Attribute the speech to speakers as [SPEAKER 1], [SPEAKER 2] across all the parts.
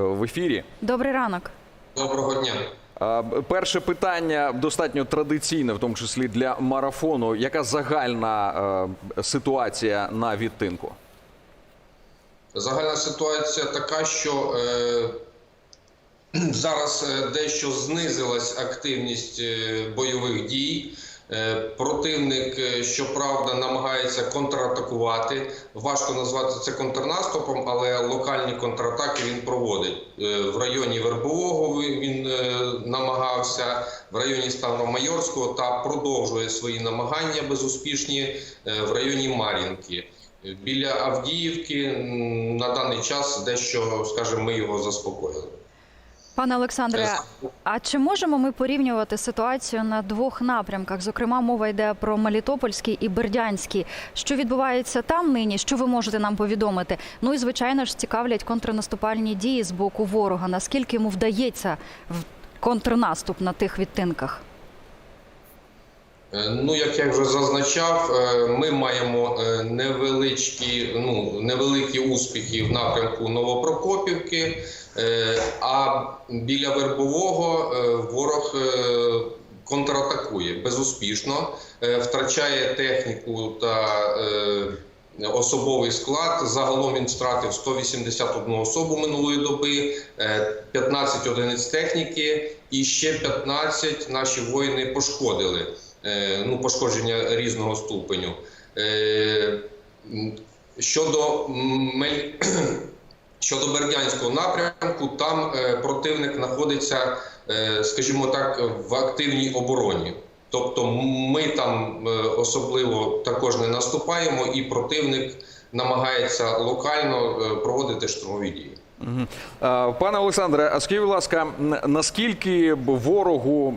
[SPEAKER 1] в ефірі.
[SPEAKER 2] Добрий ранок.
[SPEAKER 3] Доброго дня.
[SPEAKER 1] Перше питання достатньо традиційне, в тому числі для марафону. Яка загальна е, ситуація на відтинку?
[SPEAKER 3] Загальна ситуація така, що е, зараз е, дещо знизилась активність е, бойових дій. Е, противник, е, щоправда, намагається контратакувати. Важко назвати це контрнаступом, але локальні контратаки він проводить. Е, в районі Вербового він намагався, в районі Ставромайорського та продовжує свої намагання безуспішні в районі Мар'їнки. Біля Авдіївки на даний час дещо, скажімо, ми його заспокоїли.
[SPEAKER 2] Пане Олександре,
[SPEAKER 3] Е,
[SPEAKER 2] а чи можемо ми порівнювати ситуацію на двох напрямках? Зокрема, мова йде про Мелітопольський і Бердянський. Що відбувається там нині? Що ви можете нам повідомити? Ну і звичайно ж цікавлять контрнаступальні дії з боку ворога. Наскільки йому вдається в контрнаступ на тих відтинках?
[SPEAKER 3] Е, Ну, як я вже зазначав, е, ми маємо е, невеличкі, ну, невеликі успіхи в напрямку Новопрокопівки, а біля Вербового ворог контратакує безуспішно, втрачає техніку та особовий склад. Загалом він втратив 181 особу минулої доби, е, 15 одиниць техніки і ще 15 наші воїни пошкодили ну, пошкодження різного ступеню. Е, Щодо щодо Бердянського напрямку, там е, противник знаходиться, е, скажімо так, в активній обороні. Тобто ми там е, особливо також не наступаємо, і противник намагається локально е, проводити штурмові дії.
[SPEAKER 1] Пане Олександре, а скажіть, будь ласка, наскільки ворогу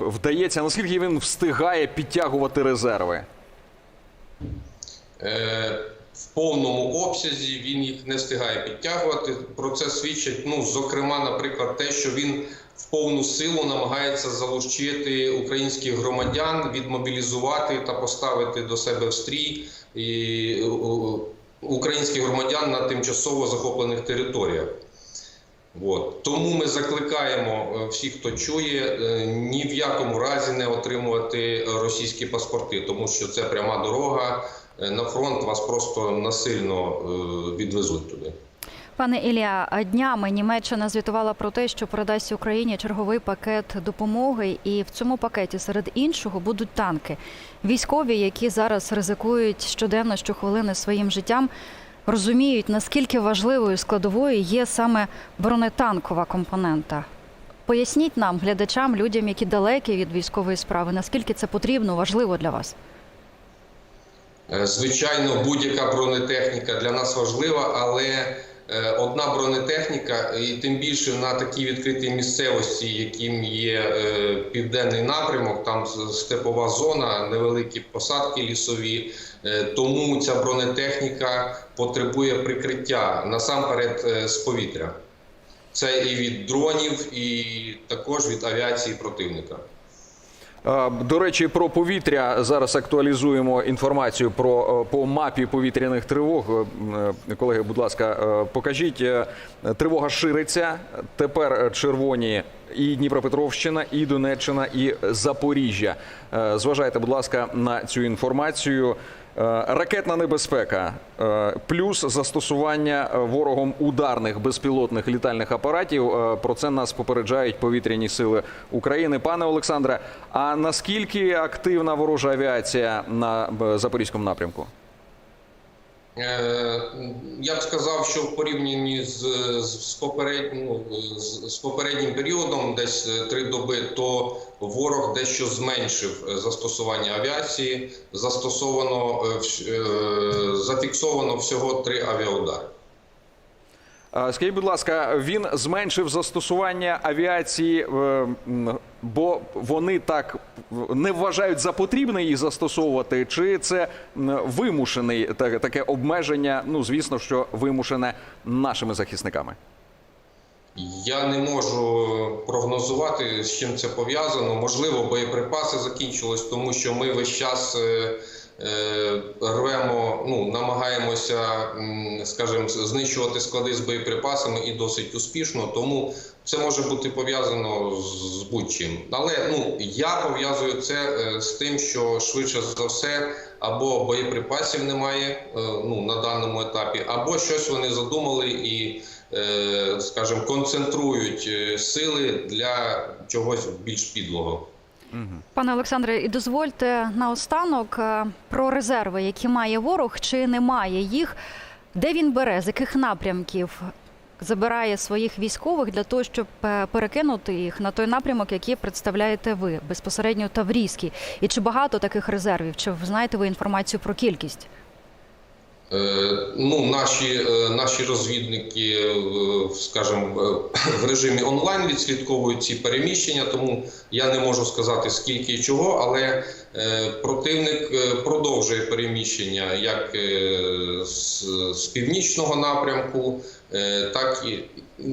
[SPEAKER 1] вдається, наскільки він встигає підтягувати резерви?
[SPEAKER 3] Е, в повному обсязі він їх не встигає підтягувати. Про це свідчить, ну, зокрема, наприклад, те, що він в повну силу намагається залучити українських громадян, відмобілізувати та поставити до себе в стрій і, українських громадян на тимчасово захоплених територіях. От. Тому ми закликаємо е, всіх, хто чує, е, ні в якому разі не отримувати російські паспорти, тому що це пряма дорога е, на фронт. Вас просто насильно відвезуть туди.
[SPEAKER 2] Пане Ілля, днями Німеччина звітувала про те, що передасть Україні черговий пакет допомоги, і в цьому пакеті серед іншого будуть танки. Військові, які зараз ризикують щоденно щохвилини своїм життям, розуміють, наскільки важливою складовою є саме бронетанкова компонента. Поясніть нам, глядачам, людям, які далекі від військової справи, наскільки це потрібно, важливо для вас.
[SPEAKER 3] Е, Звичайно, будь-яка бронетехніка для нас важлива, але одна бронетехніка, і тим більше на такій відкритій місцевості, яким є е, південний напрямок, там степова зона, невеликі посадки лісові. Е, Тому ця бронетехніка потребує прикриття насамперед е, з повітря. Це і від дронів, і також від авіації противника.
[SPEAKER 1] А, До речі, про повітря зараз актуалізуємо інформацію про е, по мапі повітряних тривог. Е, е, Колеги, будь ласка, е, покажіть. Е, Тривога шириться. Тепер е, червоні і Дніпропетровщина, і Донеччина, і Запоріжжя. Е, Зважайте, будь ласка, на цю інформацію. Е, Ракетна небезпека е, плюс застосування ворогом ударних безпілотних літальних апаратів. Е, Про це нас попереджають повітряні сили України. Пане Олександре, а наскільки активна ворожа авіація на запорізькому напрямку?
[SPEAKER 3] Е, Я б сказав, що в порівнянні з, з, з, поперед, ну, з, з попереднім періодом, десь е, три доби, то ворог дещо зменшив е, застосування авіації. Застосовано зафіксовано всього три авіаудари.
[SPEAKER 1] А, Скажіть, будь ласка, він зменшив застосування авіації, е, бо вони так не вважають за потрібне її застосовувати, чи це вимушений та- таке обмеження? Ну, звісно, що вимушене нашими захисниками.
[SPEAKER 3] Я не можу прогнозувати, з чим це пов'язано. Можливо, боєприпаси закінчились, тому що ми весь час е, е, рвемо, ну намагаємося, скажімо, знищувати склади з боєприпасами і досить успішно. Тому це може бути пов'язано з будь-чим. Але ну я пов'язую це е, з тим, що швидше за все або боєприпасів немає е, ну на даному етапі, або щось вони задумали і, е, скажімо, концентрують е, сили для чогось більш підлого.
[SPEAKER 2] Пане Олександре, і дозвольте наостанок про резерви, які має ворог, чи немає їх, де він бере, з яких напрямків забирає своїх військових для того, щоб е, перекинути їх на той напрямок, який представляєте ви безпосередньо Таврійський. І чи багато таких резервів? Чи знаєте ви інформацію про кількість?
[SPEAKER 3] Е, Ну, наші, е, наші розвідники, е, скажімо, в режимі онлайн відслідковують ці переміщення, тому я не можу сказати скільки і чого, але противник продовжує переміщення як з, північного напрямку, так і,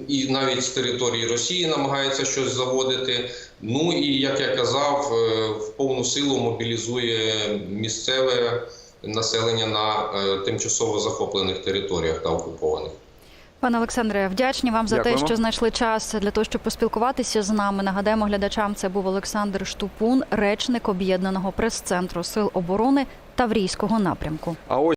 [SPEAKER 3] і навіть з території Росії намагається щось заводити. Ну і як я казав, в повну силу мобілізує місцеве населення на е, тимчасово захоплених територіях та окупованих.
[SPEAKER 2] Пане Олександре, вдячні вам за те, що знайшли час для того, щоб поспілкуватися з нами. Нагадаємо глядачам, це був Олександр Штупун, речник об'єднаного прес-центру сил оборони Таврійського напрямку.
[SPEAKER 1] А ось